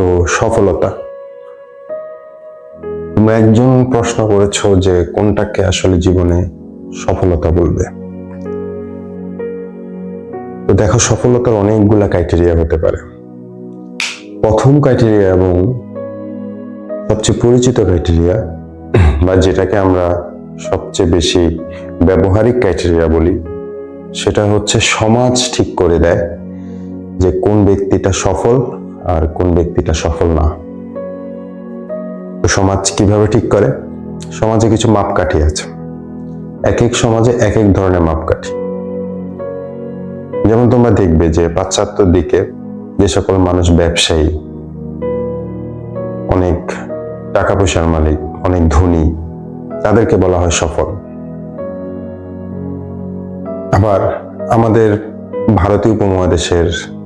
তো সফলতা। তোমরা একজন প্রশ্ন করেছ যে কোনটাকে আসলে জীবনে সফলতা বলবে। তো দেখো, সফলতার অনেকগুলা ক্রাইটেরিয়া হতে পারে। প্রথম ক্রাইটেরিয়া এবং সবচেয়ে পরিচিত ক্রাইটেরিয়া বা যেটাকে আমরা সবচেয়ে বেশি ব্যবহারিক ক্রাইটেরিয়া বলি, সেটা হচ্ছে সমাজ ঠিক করে দেয় যে কোন ব্যক্তিটা সফল আর কোন ব্যক্তিটা সফল না। সমাজ কীভাবে ঠিক করে? সমাজে কিছু মাপকাঠি আছে। এক এক সমাজে এক এক ধরনের মাপকাঠি। যেমন তোমরা দেখবে যে পাশ্চাত্যের দিকে যে সকল মানুষ ব্যবসায়ী, অনেক টাকা পয়সার মালিক, অনেক ধনী, তাদেরকে বলা হয় সফল। আবার আমাদের ভারতীয় উপমহাদেশের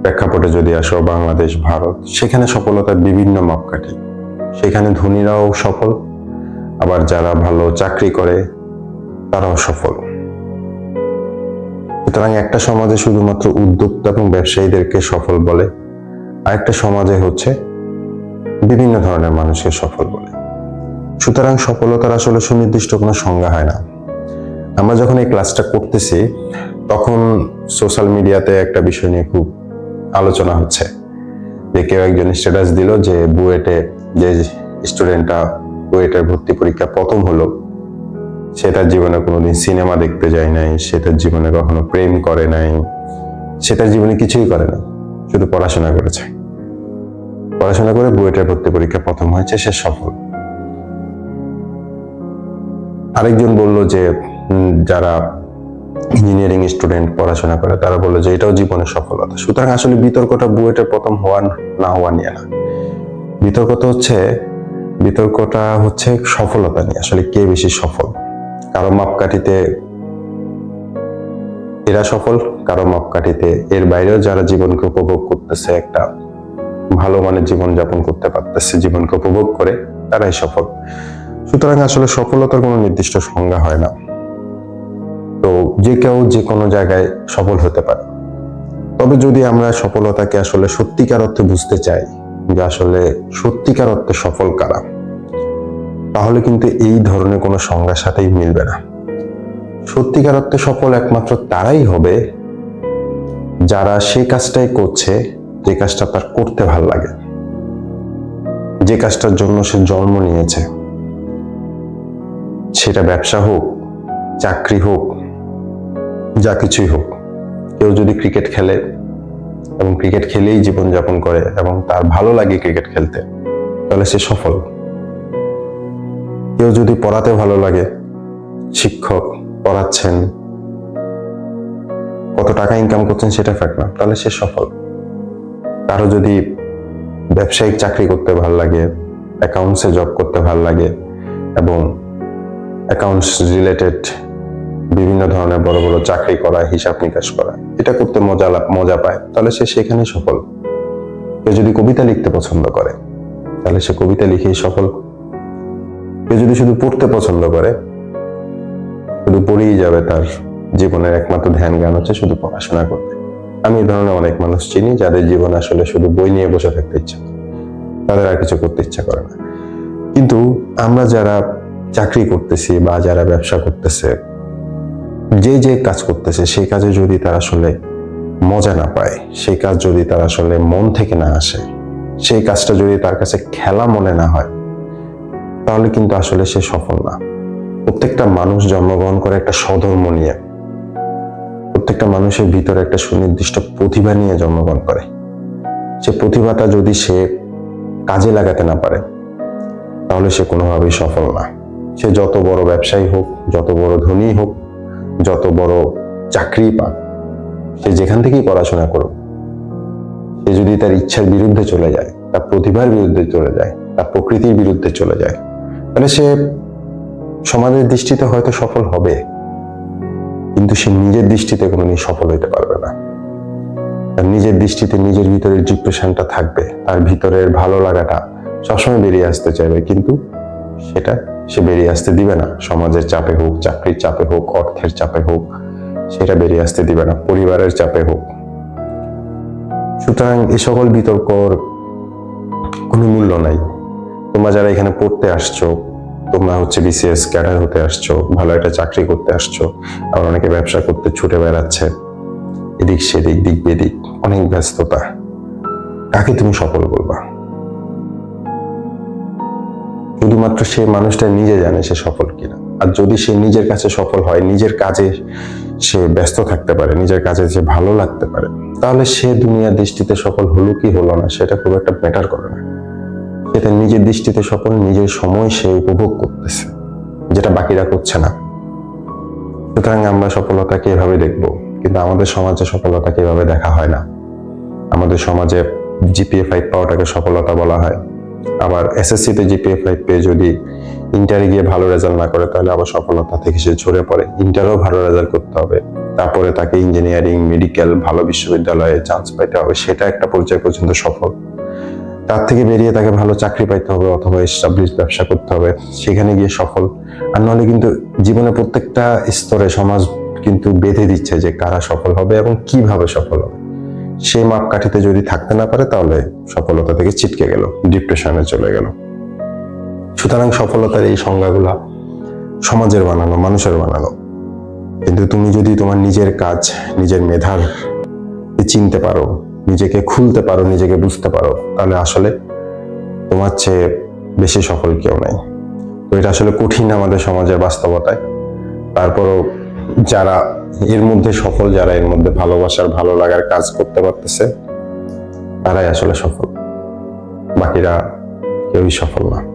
প্রেক্ষাপটে যদি আসো, বাংলাদেশ, ভারত, সেখানে সফলতার বিভিন্ন মাপকাঠি সেখানে ধনীরাও সফল, আবার যারা ভালো চাকরি করে, তারাও সফল। সুতরাং একটা সমাজে শুধুমাত্র উদ্যোক্তা এবং ব্যবসায়ীদেরকে সফল বলে, আরেকটা সমাজে হচ্ছে বিভিন্ন ধরনের মানুষকে সফল বলে। সুতরাং সফলতার আসলে সুনির্দিষ্ট কোনো সংজ্ঞা হয় না। আমরা যখন এই ক্লাসটা করতেছি, তখন সোশ্যাল মিডিয়াতে একটা বিষয় নিয়ে খুব আলোচনা হচ্ছে। যে কেউ একজন স্ট্যাটাস দিল যে বুয়েটে যে স্টুডেন্টটা বুয়েটের ভর্তি পরীক্ষা প্রথম হলো সেটার জীবনে কোনোদিন সিনেমা দেখতে যায় নাই সেটার জীবনে কখনো প্রেম করে নাই সেটার জীবনে কিছুই করে নাই, শুধু পড়াশোনা করেছে। পড়াশোনা করে বুয়েটের ভর্তি পরীক্ষা প্রথম হয়েছে, সে সফল। আরেকজন বলল যে যারা ইঞ্জিনিয়ারিং স্টুডেন্ট পড়াশোনা করে, তারা বলল যে এটাও জীবনের সফলতা। সুতরাং আসলে বিতর্কটা বুয়েটের প্রথম হওয়া না হওয়া নিয়ে না। বিতর্কটা হচ্ছে বিতর্কটা হচ্ছে সফলতা নিয়ে, আসলে কে বেশি সফল? কারও মাপকাঠিতে এরা সফল, কারও মাপকাঠিতে এর বাইরেও যারা জীবনকে উপভোগ করতেছে, একটা ভালো মানের জীবন যাপন করতে পারতেছে, জীবনকে উপভোগ করে, তারাই সফল। সুতরাং আসলে সফলতার কোনো নির্দিষ্ট সংজ্ঞা হয় না। তো যে কেউ যে কোনো জায়গায় সফল হতে পারে। তবে যদি আমরা সফলতাকে আসলে সত্যিকার অর্থে বুঝতে চাই যে আসলে সত্যিকার অর্থে সফল কারা, তাহলে কিন্তু এই ধরনের কোনো সংজ্ঞার সাথেই মিলবে না। সত্যিকার অর্থে সফল একমাত্র তারাই হবে যারা সেই কাজটাই করছে, যে কাজটা তার করতে ভালো লাগে, যে কাজটার জন্য সে জন্ম নিয়েছে। সেটা ব্যবসা হোক, চাকরি হোক যা কিছুই হোক, কেউ যদি ক্রিকেট খেলে এবং ক্রিকেট খেলেই জীবনযাপন করে এবং তার ভালো লাগে ক্রিকেট খেলতে, তাহলে সে সফল। কেউ যদি পড়াতে ভালো লাগে, শিক্ষক পড়াচ্ছেন, কত টাকা ইনকাম করছেন সেটা ফ্যাক্ট না, তাহলে সে সফল। কারও যদি ব্যবসায়িক চাকরি করতে ভালো লাগে অ্যাকাউন্টসে জব করতে ভালো লাগে এবং অ্যাকাউন্টস রিলেটেড বিভিন্ন ধরনের বড় বড় চাকরি করা হিসাব নিকাশ করা এটা করতে মজা মজা পায়। তাহলে সে সেখানে সফল। কেউ যদি কবিতা লিখতে পছন্দ করে, তাহলে সে কবিতা লিখেই সফল। কেউ যদি শুধু পড়তে পছন্দ করে, শুধু পড়েই যাবে তার জীবনের একমাত্র ধ্যান জ্ঞান হচ্ছে শুধু পড়াশোনা করতে। আমি এই ধরনের অনেক মানুষ চিনি যাদের জীবন আসলে শুধু বই নিয়ে বসে থাকতে ইচ্ছা তাদের আর কিছু করতে ইচ্ছা করে না। কিন্তু আমরা যারা চাকরি করতেছি বা যারা ব্যবসা করতেছে যে যে কাজ করতেছে, সেই কাজে যদি তার আসলে মজা না পায়, সেই কাজ যদি তার আসলে মন থেকে না আসে, সেই কাজটা যদি তার কাছে খেলা মনে না হয়, তাহলে কিন্তু আসলে সে সফল না। প্রত্যেকটা মানুষ জন্মগ্রহণ করে একটা স্বধর্ম নিয়ে। প্রত্যেকটা মানুষের ভিতরে একটা সুনির্দিষ্ট প্রতিভা নিয়ে জন্মগ্রহণ করে। সে প্রতিভাটা যদি সে কাজে লাগাতে না পারে, তাহলে সে কোনোভাবেই সফল না। সে যত বড় ব্যবসায়ী হোক, যত বড় ধনী হোক যত বড় চাকরি পাক, সে যেখান থেকেই পড়াশোনা করুক, সে যদি তার ইচ্ছার বিরুদ্ধে চলে যায়, তার প্রতিভার বিরুদ্ধে চলে যায়, তার প্রকৃতির বিরুদ্ধে চলে যায়, তাহলে সে সমাজের দৃষ্টিতে হয়তো সফল হবে, কিন্তু সে নিজের দৃষ্টিতে কোনোদিন সফল হতে পারবে না। তার নিজের দৃষ্টিতে নিজের ভিতরের ডিপ্রেশনটা থাকবে, তার ভিতরের ভালো লাগাটা সবসময় বেরিয়ে আসতে চাইবে, কিন্তু সেটা সে বেরিয়ে আসতে দিবে না। সমাজের চাপে হোক, চাকরির চাপে হোক, অর্থের চাপে হোক, সেটা বেরিয়ে আসতে দিবে না, পরিবারের চাপে হোক। সুতরাং এ সকল বিতর্কর কোনো মূল্য নাই। তোমরা যারা এখানে পড়তে আসছো, তোমরা হচ্ছে বিসিএস ক্যাডার হতে আসছো, ভালো একটা চাকরি করতে আসছো, আবার অনেকে ব্যবসা করতে ছুটে বেড়াচ্ছে, এদিক সেদিক, দিক বেদিক, অনেক ব্যস্ততা। কাকে তুমি সফল বলবা? শুধুমাত্র সে মানুষটা নিজে জানে সে সফল কিনা। আর যদি সে নিজের কাছে সফল হয়, নিজের কাজে সে ব্যস্ত থাকতে পারে, নিজের কাজে সে ভালো লাগতে পারে, তাহলে সে দুনিয়ার দৃষ্টিতে সফল হলো কি হলো না, সেটা খুব একটা ম্যাটার করে না। সেটা নিজের দৃষ্টিতে সফল, নিজের সময় সে উপভোগ করতেছে, যেটা বাকিরা করছে না। সুতরাং আমরা সফলতাকে এভাবে দেখব, কিন্তু আমাদের সমাজে সফলতাকে এভাবে দেখা হয় না। আমাদের সমাজে জিপিএ ফাইভ পাওয়াটাকে সফলতা বলা হয়। আবার এসএসসি তে জিপিএ ফাইভ পেয়ে যদি ইন্টারে গিয়ে ভালো রেজাল্ট না করে, তাহলে আবার সফলতা থেকে সে ঝরে পড়ে। ইন্টারেও ভালো রেজাল্ট করতে হবে। তারপরে তাকে ইঞ্জিনিয়ারিং মেডিকেল ভালো বিশ্ববিদ্যালয়ে চান্স পাইতে হবে। সেটা একটা পর্যায় পর্যন্ত সফল। তার থেকে বেরিয়ে তাকে ভালো চাকরি পাইতে হবে, অথবা এস্টাবলিশ ব্যবসা করতে হবে। সেখানে গিয়ে সফল। আর নাহলে কিন্তু জীবনে প্রত্যেকটা স্তরে সমাজ কিন্তু বেঁধে দিচ্ছে যে কারা সফল হবে এবং কীভাবে সফল হবে। সেই মাপকাঠিতে যদি থাকতে না পারে, তাহলে সফলতা থেকে ছিটকে গেল, ডিপ্রেশনে চলে গেল। সুতরাং সফলতার এই সংজ্ঞাগুলা সমাজের বানানো, মানুষের বানানো। কিন্তু তুমি যদি তোমার নিজের কাজ, নিজের মেধার চিনতে পারো, নিজেকে খুলতে পারো, নিজেকে বুঝতে পারো, তাহলে আসলে তোমার চেয়ে বেশি সফল কেউ নাই। তো এটা আসলে কঠিন আমাদের সমাজের বাস্তবতায়। তারপরও যারা এর মধ্যে সফল, যারা এর মধ্যে ভালোবাসার, ভালো লাগার কাজ করতে পারতেছে, তারাই আসলে সফল। বাকিরা কেউই সফল না।